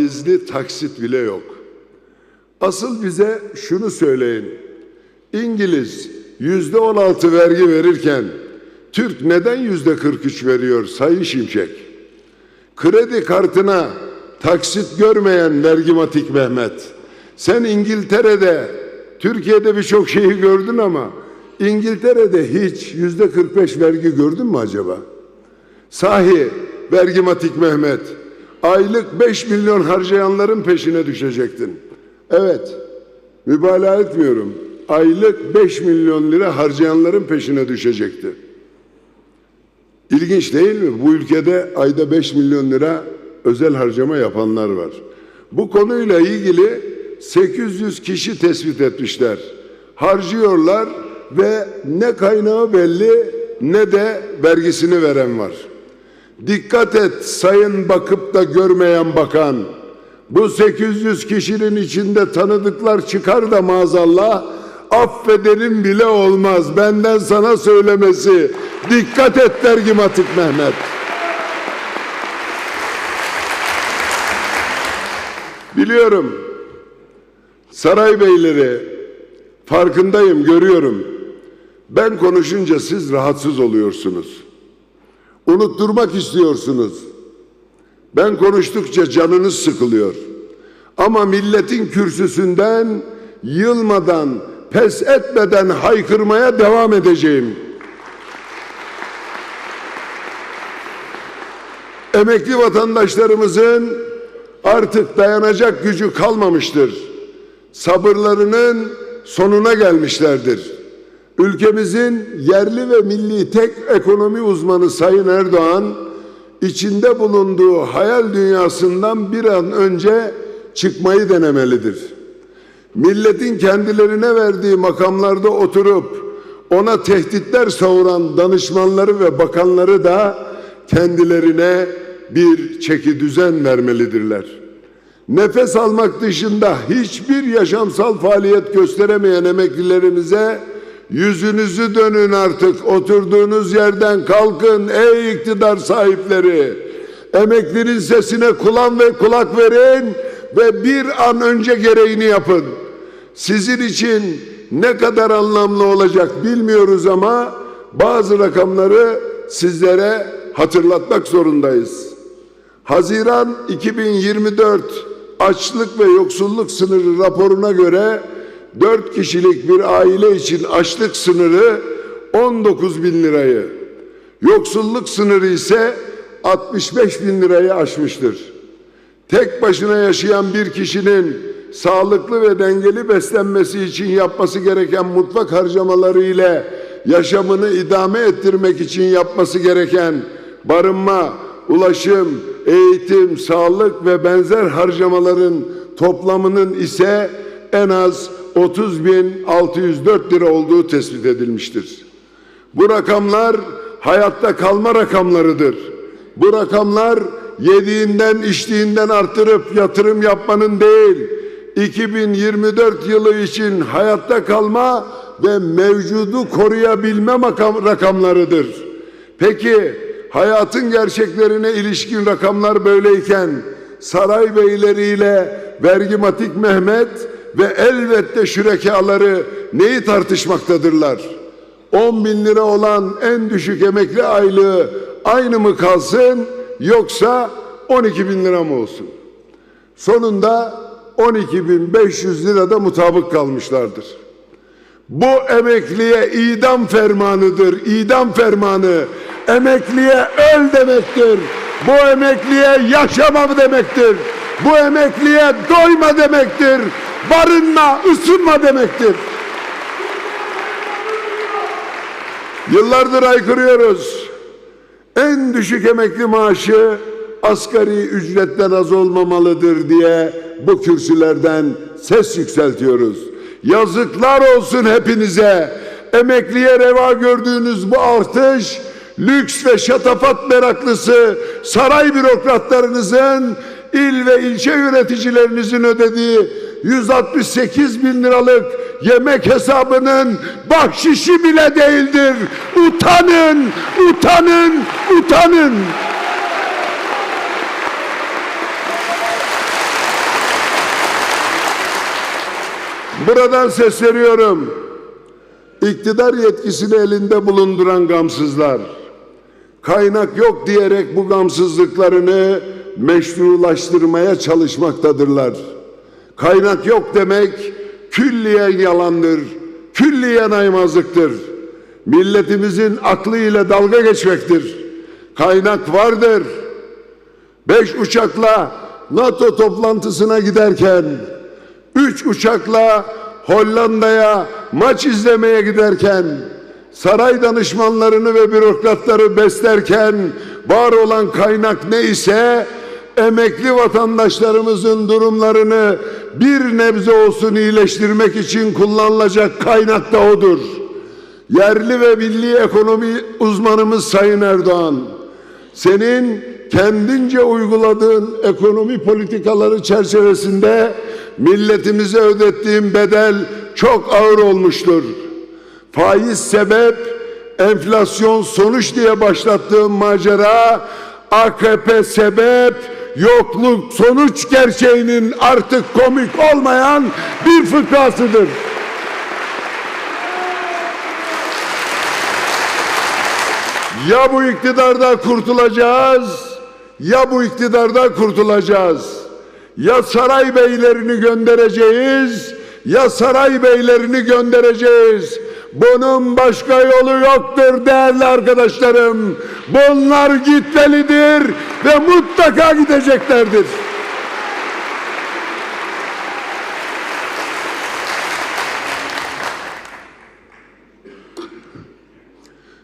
faizli taksit bile yok. Asıl bize şunu söyleyin. İngiliz yüzde on altı vergi verirken Türk neden yüzde 43 veriyor Sayın Şimşek? Kredi kartına taksit görmeyen vergimatik Mehmet. Sen İngiltere'de, Türkiye'de birçok şeyi gördün ama İngiltere'de hiç yüzde 45 vergi gördün mü acaba? Sahi vergimatik Mehmet, aylık 5 milyon harcayanların peşine düşecektin. Evet, mübalağa etmiyorum. Aylık 5 milyon lira harcayanların peşine düşecekti. İlginç değil mi? Bu ülkede ayda 5 milyon lira özel harcama yapanlar var. Bu konuyla ilgili 800 kişi tespit etmişler. Harcıyorlar ve ne kaynağı belli ne de vergisini veren var. Dikkat et sayın bakıp da görmeyen bakan. Bu 800 kişinin içinde tanıdıklar çıkar da maazallah affederim bile olmaz. Benden sana söylemesi. Dikkat et dergimatik Mehmet. Biliyorum. Saray beyleri farkındayım, görüyorum. Ben konuşunca siz rahatsız oluyorsunuz. Unutturmak istiyorsunuz. Ben konuştukça canınız sıkılıyor. Ama milletin kürsüsünden yılmadan, pes etmeden haykırmaya devam edeceğim. Emekli vatandaşlarımızın artık dayanacak gücü kalmamıştır. Sabırlarının sonuna gelmişlerdir. Ülkemizin yerli ve milli tek ekonomi uzmanı Sayın Erdoğan içinde bulunduğu hayal dünyasından bir an önce çıkmayı denemelidir. Milletin kendilerine verdiği makamlarda oturup ona tehditler savuran danışmanları ve bakanları da kendilerine bir çeki düzen vermelidirler. Nefes almak dışında hiçbir yaşamsal faaliyet gösteremeyen emeklilerimize yüzünüzü dönün artık oturduğunuz yerden kalkın ey iktidar sahipleri. Emeklinin sesine kulak ve kulak verin ve bir an önce gereğini yapın. Sizin için ne kadar anlamlı olacak bilmiyoruz ama bazı rakamları sizlere hatırlatmak zorundayız. Haziran 2024 açlık ve yoksulluk sınırı raporuna göre 4 kişilik bir aile için açlık sınırı 19 bin lirayı, yoksulluk sınırı ise 65 bin lirayı aşmıştır. Tek başına yaşayan bir kişinin sağlıklı ve dengeli beslenmesi için yapması gereken mutfak harcamaları ile yaşamını idame ettirmek için yapması gereken barınma, ulaşım, eğitim, sağlık ve benzer harcamaların toplamının ise en az 30.604 lira olduğu tespit edilmiştir. Bu rakamlar hayatta kalma rakamlarıdır. Bu rakamlar yediğinden içtiğinden artırıp yatırım yapmanın değil, 2024 yılı için hayatta kalma ve mevcudu koruyabilme rakamlarıdır. Peki hayatın gerçeklerine ilişkin rakamlar böyleyken saray beyleriyle vergimatik Mehmet ve elbette şürekaları neyi tartışmaktadırlar? 10 bin lira olan en düşük emekli aylığı aynı mı kalsın yoksa 12 bin lira mı olsun? Sonunda 12.500 lirada mutabık kalmışlardır. Bu emekliye idam fermanıdır. İdam fermanı. Emekliye öl demektir. Bu emekliye yaşama demektir. Bu emekliye doyma demektir. Barınma, ısınma demektir. Yıllardır aykırıyoruz. En düşük emekli maaşı asgari ücretten az olmamalıdır diye bu kürsülerden ses yükseltiyoruz. Yazıklar olsun hepinize. Emekliye reva gördüğünüz bu artış lüks ve şatafat meraklısı saray bürokratlarınızın il ve ilçe yöneticilerinizin ödediği 168 bin liralık yemek hesabının bahşişi bile değildir. Utanın, utanın, utanın. Buradan sesleniyorum. İktidar yetkisini elinde bulunduran gamsızlar kaynak yok diyerek bu gamsızlıklarını meşrulaştırmaya çalışmaktadırlar. Kaynak yok demek külliyen yalandır, külliyen aymazlıktır. Milletimizin aklıyla dalga geçmektir. Kaynak vardır. Beş uçakla NATO toplantısına giderken, üç uçakla Hollanda'ya maç izlemeye giderken, saray danışmanlarını ve bürokratları beslerken var olan kaynak neyse emekli vatandaşlarımızın durumlarını bir nebze olsun iyileştirmek için kullanılacak kaynak da odur. Yerli ve milli ekonomi uzmanımız Sayın Erdoğan, senin kendince uyguladığın ekonomi politikaları çerçevesinde milletimize ödettiğin bedel çok ağır olmuştur. Faiz sebep, enflasyon sonuç diye başlattığım macera AKP sebep, yokluk sonuç gerçeğinin artık komik olmayan bir fıkrasıdır. Ya bu iktidarda kurtulacağız, ya bu iktidarda kurtulacağız. Ya saray beylerini göndereceğiz, ya saray beylerini göndereceğiz. Bunun başka yolu yoktur değerli arkadaşlarım. Bunlar gitmelidir ve mutlaka gideceklerdir.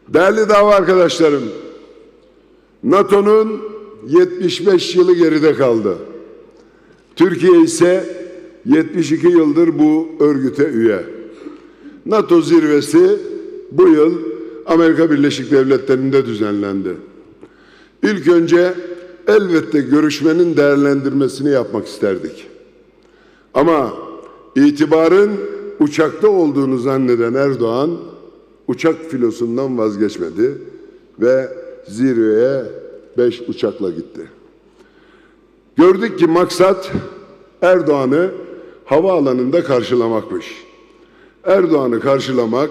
Değerli dava arkadaşlarım, NATO'nun 75 yılı geride kaldı. Türkiye ise 72 yıldır bu örgüte üye. NATO zirvesi bu yıl Amerika Birleşik Devletleri'nde düzenlendi. İlk önce elbette görüşmenin değerlendirmesini yapmak isterdik. Ama itibarın uçakta olduğunu zanneden Erdoğan uçak filosundan vazgeçmedi ve zirveye beş uçakla gitti. Gördük ki maksat Erdoğan'ı havaalanında karşılamakmış. Erdoğan'ı karşılamak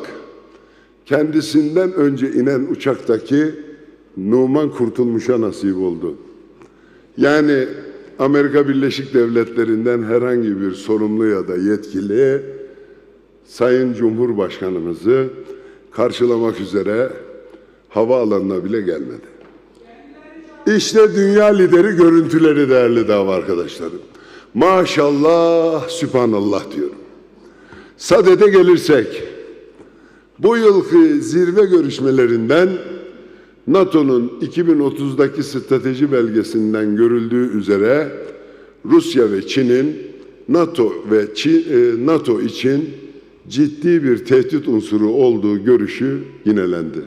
kendisinden önce inen uçaktaki Numan Kurtulmuş'a nasip oldu. Yani Amerika Birleşik Devletleri'nden herhangi bir sorumlu ya da yetkili Sayın Cumhurbaşkanımızı karşılamak üzere havaalanına bile gelmedi. İşte dünya lideri görüntüleri değerli dava arkadaşlarım. Maşallah, sübhanallah diyorum. Sadede gelirsek, bu yılki zirve görüşmelerinden NATO'nun 2030'daki strateji belgesinden görüldüğü üzere Rusya ve Çin'in NATO ve Çin, e, NATO için ciddi bir tehdit unsuru olduğu görüşü yinelendi.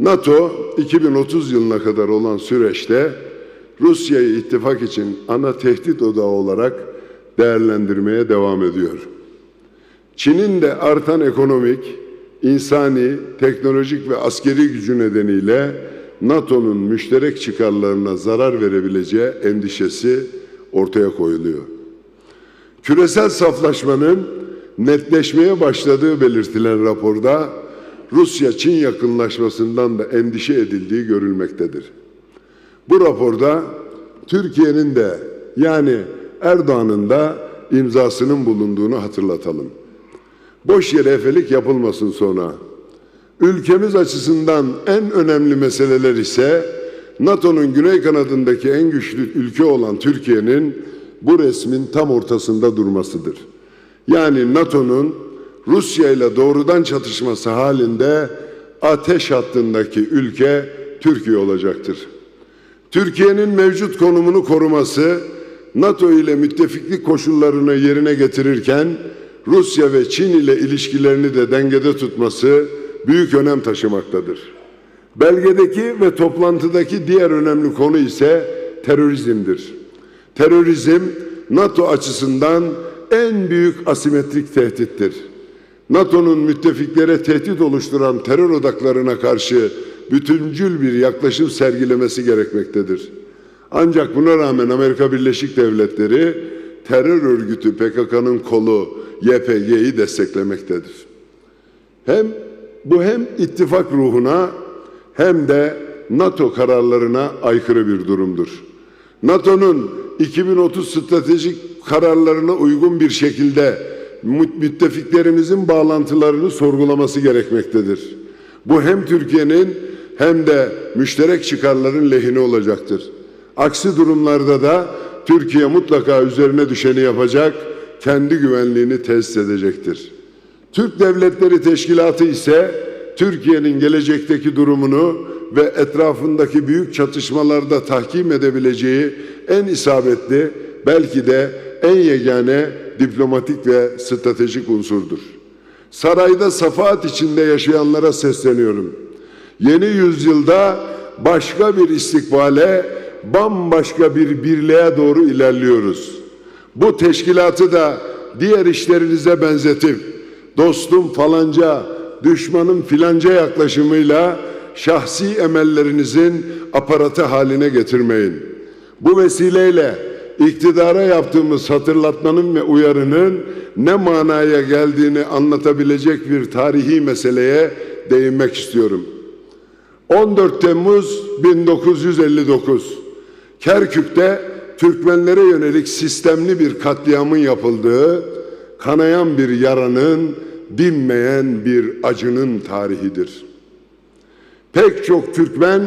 NATO 2030 yılına kadar olan süreçte Rusya'yı ittifak için ana tehdit odağı olarak değerlendirmeye devam ediyor. Çin'in de artan ekonomik, insani, teknolojik ve askeri gücü nedeniyle NATO'nun müşterek çıkarlarına zarar verebileceği endişesi ortaya koyuluyor. Küresel saflaşmanın netleşmeye başladığı belirtilen raporda Rusya-Çin yakınlaşmasından da endişe edildiği görülmektedir. Bu raporda Türkiye'nin de yani Erdoğan'ın da imzasının bulunduğunu hatırlatalım. Boş yere efelik yapılmasın sonra. Ülkemiz açısından en önemli meseleler ise NATO'nun güney kanadındaki en güçlü ülke olan Türkiye'nin bu resmin tam ortasında durmasıdır. Yani NATO'nun Rusya ile doğrudan çatışması halinde ateş hattındaki ülke Türkiye olacaktır. Türkiye'nin mevcut konumunu koruması, NATO ile müttefiklik koşullarını yerine getirirken Rusya ve Çin ile ilişkilerini de dengede tutması büyük önem taşımaktadır. Belgedeki ve toplantıdaki diğer önemli konu ise terörizmdir. Terörizm NATO açısından en büyük asimetrik tehdittir. NATO'nun müttefiklere tehdit oluşturan terör odaklarına karşı bütüncül bir yaklaşım sergilemesi gerekmektedir. Ancak buna rağmen Amerika Birleşik Devletleri terör örgütü PKK'nın kolu YPG'yi desteklemektedir. Hem bu hem ittifak ruhuna hem de NATO kararlarına aykırı bir durumdur. NATO'nun 2030 stratejik kararlarına uygun bir şekilde mü- müttefiklerimizin bağlantılarını sorgulaması gerekmektedir. Bu hem Türkiye'nin hem de müşterek çıkarların lehine olacaktır. Aksi durumlarda da Türkiye mutlaka üzerine düşeni yapacak, kendi güvenliğini tesis edecektir. Türk Devletleri Teşkilatı ise Türkiye'nin gelecekteki durumunu ve etrafındaki büyük çatışmalarda tahkim edebileceği en isabetli, belki de en yegane diplomatik ve stratejik unsurdur. Sarayda safahat içinde yaşayanlara sesleniyorum. Yeni yüzyılda başka bir istikbale, bambaşka bir birliğe doğru ilerliyoruz. Bu teşkilatı da diğer işlerinize benzetip dostum falanca, düşmanım filanca yaklaşımıyla şahsi emellerinizin aparatı haline getirmeyin. Bu vesileyle iktidara yaptığımız hatırlatmanın ve uyarının ne manaya geldiğini anlatabilecek bir tarihi meseleye değinmek istiyorum. 14 Temmuz 1959 Kerkük'te Türkmenlere yönelik sistemli bir katliamın yapıldığı, kanayan bir yaranın, dinmeyen bir acının tarihidir. Pek çok Türkmen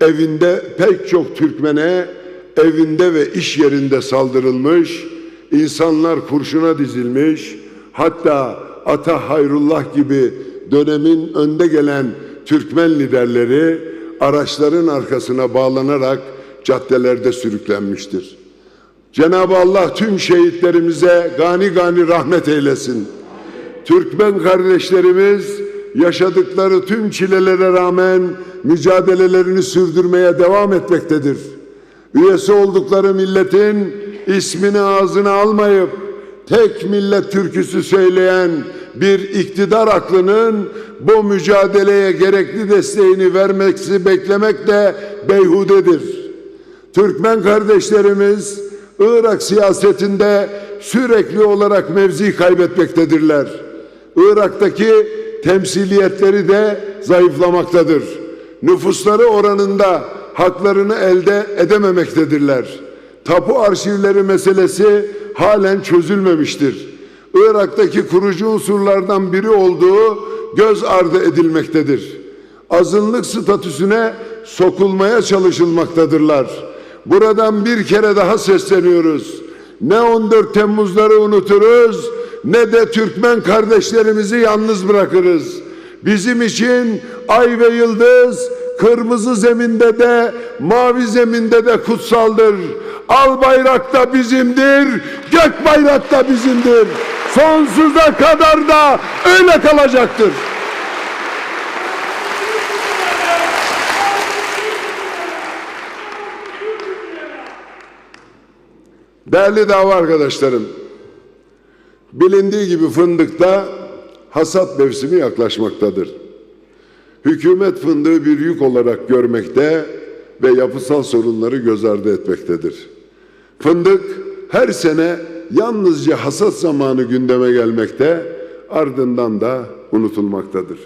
evinde, pek çok Türkmene evinde ve iş yerinde saldırılmış, insanlar kurşuna dizilmiş, hatta Ata Hayrullah gibi dönemin önde gelen Türkmen liderleri araçların arkasına bağlanarak caddelerde sürüklenmiştir. Cenab-ı Allah tüm şehitlerimize gani gani rahmet eylesin. Türkmen kardeşlerimiz yaşadıkları tüm çilelere rağmen mücadelelerini sürdürmeye devam etmektedir. Üyesi oldukları milletin ismini ağzına almayıp tek millet türküsü söyleyen bir iktidar aklının bu mücadeleye gerekli desteğini vermeksi beklemek de beyhudedir. Türkmen kardeşlerimiz Irak siyasetinde sürekli olarak mevzi kaybetmektedirler. Irak'taki temsiliyetleri de zayıflamaktadır. Nüfusları oranında haklarını elde edememektedirler. Tapu arşivleri meselesi halen çözülmemiştir. Irak'taki kurucu unsurlardan biri olduğu göz ardı edilmektedir. Azınlık statüsüne sokulmaya çalışılmaktadırlar. Buradan bir kere daha sesleniyoruz. Ne 14 Temmuzları unuturuz ne de Türkmen kardeşlerimizi yalnız bırakırız. Bizim için ay ve yıldız kırmızı zeminde de mavi zeminde de kutsaldır. Al bayrak da bizimdir, gök bayrak da bizimdir. Sonsuza kadar da öyle kalacaktır. Değerli dava arkadaşlarım, bilindiği gibi fındıkta hasat mevsimi yaklaşmaktadır. Hükümet fındığı bir yük olarak görmekte ve yapısal sorunları göz ardı etmektedir. Fındık her sene yalnızca hasat zamanı gündeme gelmekte, ardından da unutulmaktadır.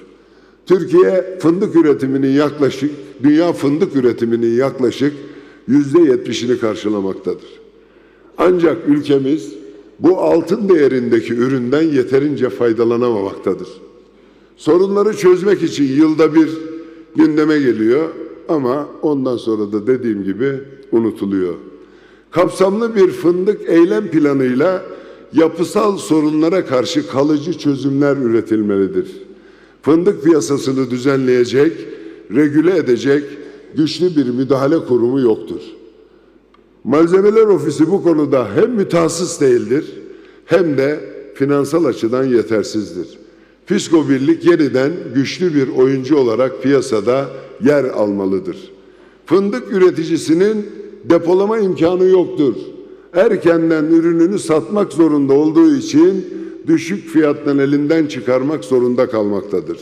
Türkiye fındık üretiminin yaklaşık, dünya fındık üretiminin yaklaşık yüzde yetmişini karşılamaktadır. Ancak ülkemiz bu altın değerindeki üründen yeterince faydalanamamaktadır. Sorunları çözmek için yılda bir gündeme geliyor ama ondan sonra da dediğim gibi unutuluyor. Kapsamlı bir fındık eylem planıyla yapısal sorunlara karşı kalıcı çözümler üretilmelidir. Fındık piyasasını düzenleyecek, regüle edecek güçlü bir müdahale kurumu yoktur. Malzemeler Ofisi bu konuda hem mütehassıs değildir hem de finansal açıdan yetersizdir. Fisko Birlik yeniden güçlü bir oyuncu olarak piyasada yer almalıdır. Fındık üreticisinin depolama imkanı yoktur. Erkenden ürününü satmak zorunda olduğu için düşük fiyattan elinden çıkarmak zorunda kalmaktadır.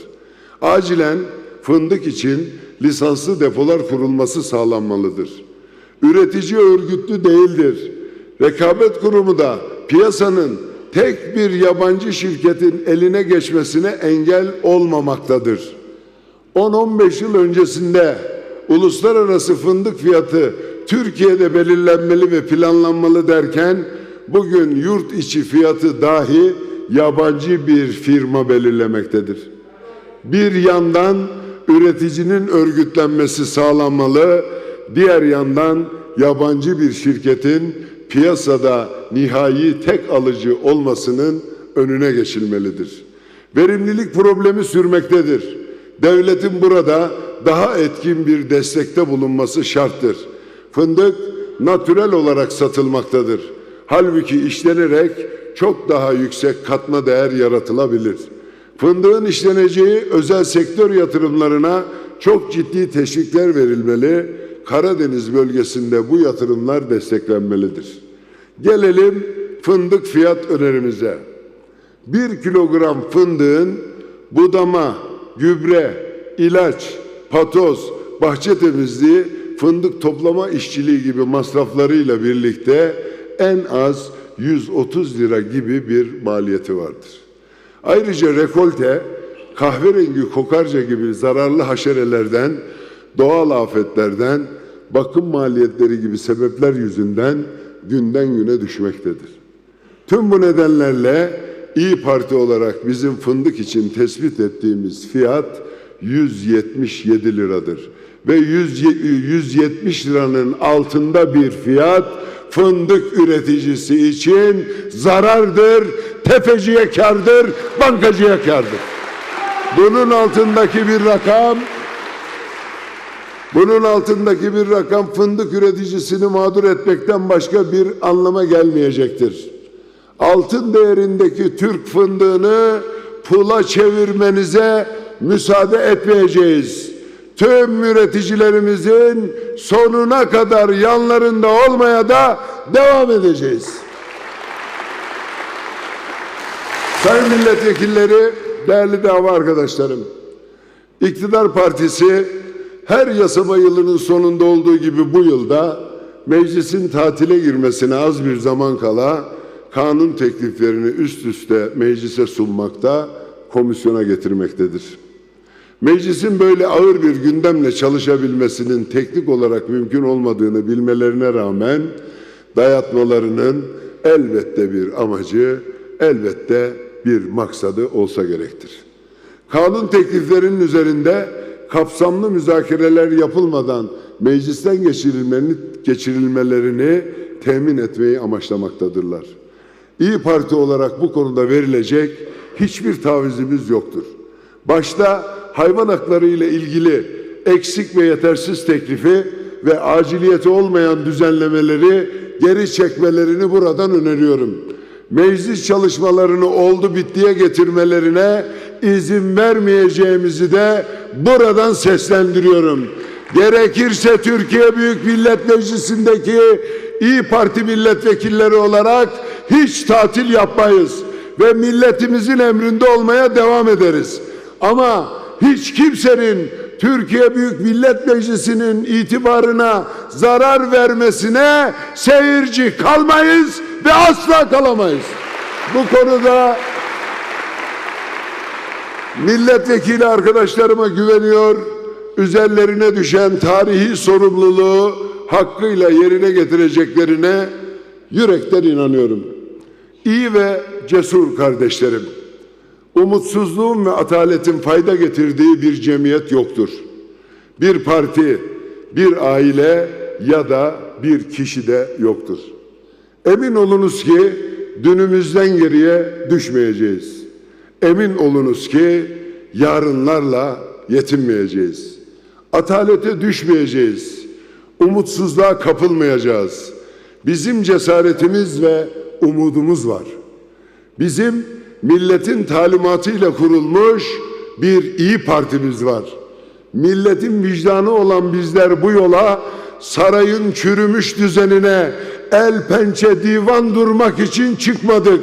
Acilen fındık için lisanslı depolar kurulması sağlanmalıdır. Üretici örgütlü değildir. Rekabet Kurumu da piyasanın tek bir yabancı şirketin eline geçmesine engel olmamaktadır. 10-15 yıl öncesinde uluslararası fındık fiyatı Türkiye'de belirlenmeli ve planlanmalı derken bugün yurt içi fiyatı dahi yabancı bir firma belirlemektedir. Bir yandan üreticinin örgütlenmesi sağlanmalı, diğer yandan yabancı bir şirketin piyasada nihai tek alıcı olmasının önüne geçilmelidir. Verimlilik problemi sürmektedir. Devletin burada daha etkin bir destekte bulunması şarttır. Fındık natürel olarak satılmaktadır. Halbuki işlenerek çok daha yüksek katma değer yaratılabilir. Fındığın işleneceği özel sektör yatırımlarına çok ciddi teşvikler verilmeli. Karadeniz bölgesinde bu yatırımlar desteklenmelidir. Gelelim fındık fiyat önerimize. 1 kilogram fındığın budama, gübre, ilaç, patoz, bahçe temizliği, fındık toplama işçiliği gibi masraflarıyla birlikte en az 130 lira gibi bir maliyeti vardır. Ayrıca rekolte, kahverengi kokarca gibi zararlı haşerelerden, doğal afetlerden, bakım maliyetleri gibi sebepler yüzünden günden güne düşmektedir. Tüm bu nedenlerle İyi Parti olarak bizim fındık için tespit ettiğimiz fiyat 177 liradır. Ve 100 170 liranın altında bir fiyat fındık üreticisi için zarardır, tefeciye kardır, bankacıya kardır. Bunun altındaki bir rakam bunun altındaki bir rakam fındık üreticisini mağdur etmekten başka bir anlama gelmeyecektir. Altın değerindeki Türk fındığını pula çevirmenize müsaade etmeyeceğiz. Tüm üreticilerimizin sonuna kadar yanlarında olmaya da devam edeceğiz. Sayın milletvekilleri, değerli dava arkadaşlarım. İktidar Partisi her yasama yılının sonunda olduğu gibi bu yılda meclisin tatile girmesine az bir zaman kala kanun tekliflerini üst üste meclise sunmakta, komisyona getirmektedir. Meclisin böyle ağır bir gündemle çalışabilmesinin teknik olarak mümkün olmadığını bilmelerine rağmen dayatmalarının elbette bir amacı, elbette bir maksadı olsa gerektir. Kanun tekliflerinin üzerinde kapsamlı müzakereler yapılmadan meclisten geçirilmeni, geçirilmelerini temin etmeyi amaçlamaktadırlar. İyi Parti olarak bu konuda verilecek hiçbir tavizimiz yoktur. Başta hayvan hakları ile ilgili eksik ve yetersiz teklifi ve aciliyeti olmayan düzenlemeleri geri çekmelerini buradan öneriyorum. Meclis çalışmalarını oldu bittiye getirmelerine izin vermeyeceğimizi de buradan seslendiriyorum. Gerekirse Türkiye Büyük Millet Meclisi'ndeki İyi Parti milletvekilleri olarak hiç tatil yapmayız ve milletimizin emrinde olmaya devam ederiz. Ama hiç kimsenin Türkiye Büyük Millet Meclisi'nin itibarına zarar vermesine seyirci kalmayız ve asla kalamayız. Bu konuda milletvekili arkadaşlarıma güveniyor, üzerlerine düşen tarihi sorumluluğu hakkıyla yerine getireceklerine yürekten inanıyorum. İyi ve cesur kardeşlerim, umutsuzluğun ve ataletin fayda getirdiği bir cemiyet yoktur. Bir parti, bir aile ya da bir kişi de yoktur. Emin olunuz ki dünümüzden geriye düşmeyeceğiz. Emin olunuz ki yarınlarla yetinmeyeceğiz. Atalete düşmeyeceğiz. Umutsuzluğa kapılmayacağız. Bizim cesaretimiz ve umudumuz var. Bizim milletin talimatıyla kurulmuş bir iyi partimiz var. Milletin vicdanı olan bizler bu yola sarayın çürümüş düzenine el pençe divan durmak için çıkmadık.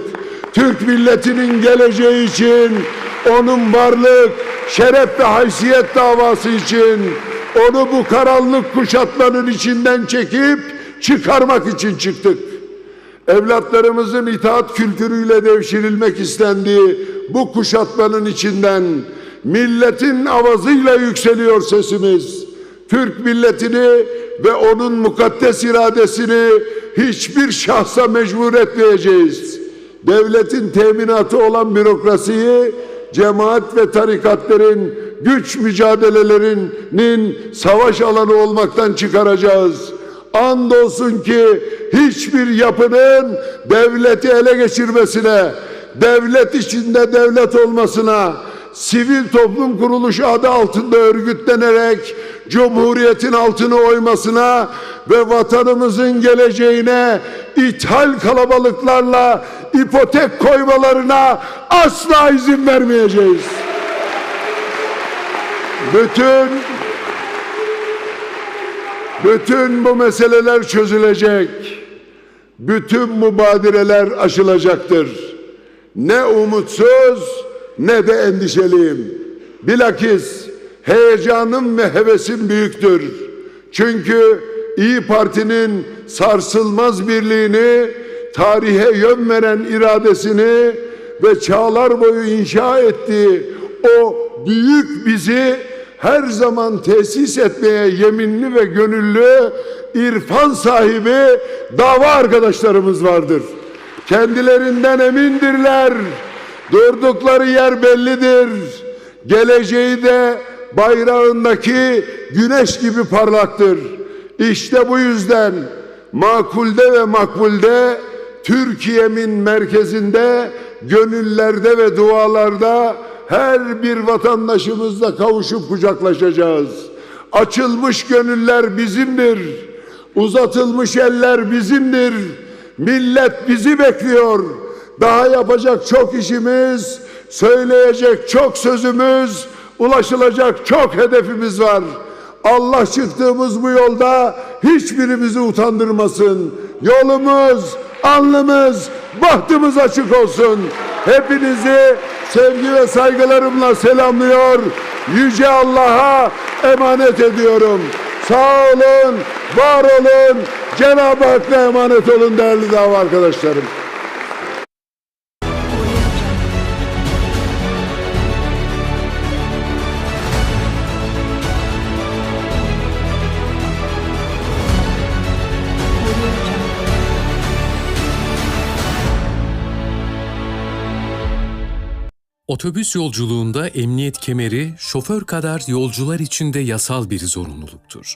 Türk milletinin geleceği için, onun varlık, şeref ve haysiyet davası için, onu bu karanlık kuşatmanın içinden çekip çıkarmak için çıktık. evlatlarımızın itaat kültürüyle devşirilmek istendiği bu kuşatmanın içinden milletin avazıyla yükseliyor sesimiz. Türk milletini ve onun mukaddes iradesini hiçbir şahsa mecbur etmeyeceğiz. Devletin teminatı olan bürokrasiyi cemaat ve tarikatların güç mücadelelerinin savaş alanı olmaktan çıkaracağız. Andolsun ki hiçbir yapının devleti ele geçirmesine, devlet içinde devlet olmasına, sivil toplum kuruluşu adı altında örgütlenerek Cumhuriyetin altını oymasına ve vatanımızın geleceğine ithal kalabalıklarla ipotek koymalarına asla izin vermeyeceğiz. Bütün bütün bu meseleler çözülecek. Bütün mübadireler aşılacaktır. Ne umutsuz ne de endişeliyim. Bilakis heyecanım ve hevesim büyüktür. Çünkü İyi Parti'nin sarsılmaz birliğini, tarihe yön veren iradesini ve çağlar boyu inşa ettiği o büyük bizi her zaman tesis etmeye yeminli ve gönüllü irfan sahibi dava arkadaşlarımız vardır. Kendilerinden emindirler. Durdukları yer bellidir. Geleceği de bayrağındaki güneş gibi parlaktır. İşte bu yüzden makulde ve makbulde Türkiye'min merkezinde gönüllerde ve dualarda her bir vatandaşımızla kavuşup kucaklaşacağız. Açılmış gönüller bizimdir. Uzatılmış eller bizimdir. Millet bizi bekliyor. Daha yapacak çok işimiz, söyleyecek çok sözümüz, ulaşılacak çok hedefimiz var. Allah çıktığımız bu yolda hiçbirimizi utandırmasın. Yolumuz, alnımız, bahtımız açık olsun. Hepinizi sevgi ve saygılarımla selamlıyor. Yüce Allah'a emanet ediyorum. Sağ olun, var olun. Cenab-ı Hakk'a emanet olun değerli dava arkadaşlarım. Otobüs yolculuğunda emniyet kemeri şoför kadar yolcular için de yasal bir zorunluluktur.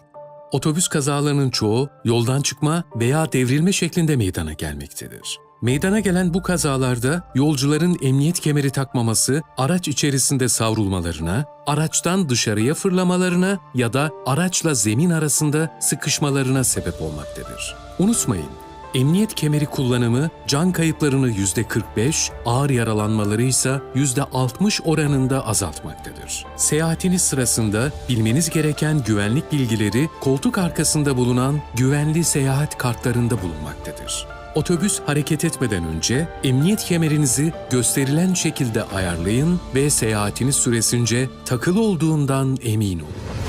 Otobüs kazalarının çoğu yoldan çıkma veya devrilme şeklinde meydana gelmektedir. Meydana gelen bu kazalarda yolcuların emniyet kemeri takmaması araç içerisinde savrulmalarına, araçtan dışarıya fırlamalarına ya da araçla zemin arasında sıkışmalarına sebep olmaktadır. Unutmayın, Emniyet kemeri kullanımı can kayıplarını %45, ağır yaralanmaları ise %60 oranında azaltmaktadır. Seyahatiniz sırasında bilmeniz gereken güvenlik bilgileri koltuk arkasında bulunan güvenli seyahat kartlarında bulunmaktadır. Otobüs hareket etmeden önce emniyet kemerinizi gösterilen şekilde ayarlayın ve seyahatiniz süresince takılı olduğundan emin olun.